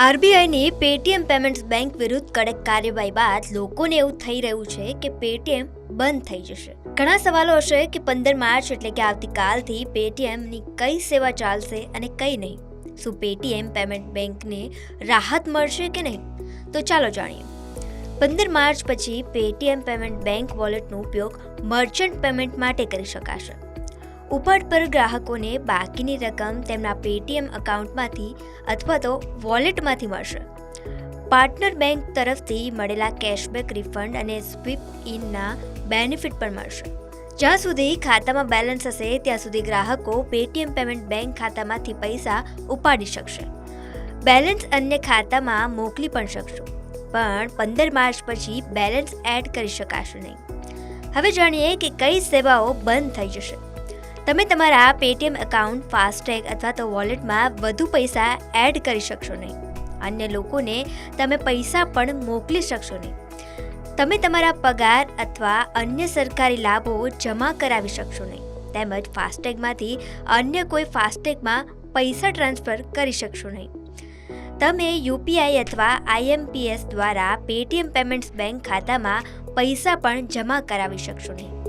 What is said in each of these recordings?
આરબીઆઈની Paytm payments bank વિરુદ્ધ કડક કાર્યવાહી બાદ લોકોને એવું થઈ રહ્યું છે કે પેટીએમ બંધ થઈ જશે. ઘણા સવાલો હશે કે પંદર માર્ચ એટલે કે આવતીકાલથી પેટીએમની કઈ સેવા ચાલશે અને કઈ નહીં. શું પેટીએમ પેમેન્ટ બેંકને રાહત મળશે કે નહીં? તો ચાલો જાણીએ. પંદર માર્ચ પછી પેટીએમ પેમેન્ટ બેંક વોલેટનો ઉપયોગ મર્ચન્ટ પેમેન્ટ માટે કરી શકાશે. ઉપાડ પર ગ્રાહકોને બાકીની રકમ તેમના પેટીએમ એકાઉન્ટમાંથી અથવા તો વોલેટમાંથી મળશે. પાર્ટનર બેંક તરફથી મળેલા કેશબેક રિફંડ અને સ્વીપ ઇનના બેનિફિટ પણ મળશે. જ્યાં સુધી ખાતામાં બેલેન્સ હશે, ત્યાં સુધી ગ્રાહકો પેટીએમ પેમેન્ટ બેંક ખાતામાંથી પૈસા ઉપાડી શકશે. બેલેન્સ અન્ય ખાતામાં મોકલી પણ શકશો, પણ પંદર માર્ચ પછી બેલેન્સ એડ કરી શકાશે નહીં. હવે જાણીએ કે કઈ સેવાઓ બંધ થઈ જશે. તમે તમારા પેટીએમ એકાઉન્ટ ફાસ્ટેગ અથવા તો વોલેટમાં વધુ પૈસા એડ કરી શકશો નહીં. અન્ય લોકોને તમે પૈસા પણ મોકલી શકશો નહીં. તમે તમારા પગાર અથવા અન્ય સરકારી લાભો જમા કરાવી શકશો નહીં. તેમજ ફાસ્ટેગમાંથી અન્ય કોઈ ફાસ્ટેગમાં પૈસા ટ્રાન્સફર કરી શકશો નહીં. તમે યુપીઆઈ અથવા આઈએમપીએસ દ્વારા પેટીએમ પેમેન્ટ્સ બેંક ખાતામાં પૈસા પણ જમા કરાવી શકશો નહીં.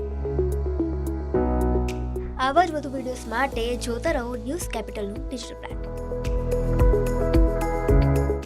આવા જ વધુ વિડીયોઝ માટે જોતા રહો ન્યૂઝ કેપિટલનું ડિજિટલ પ્લેટફોર્મ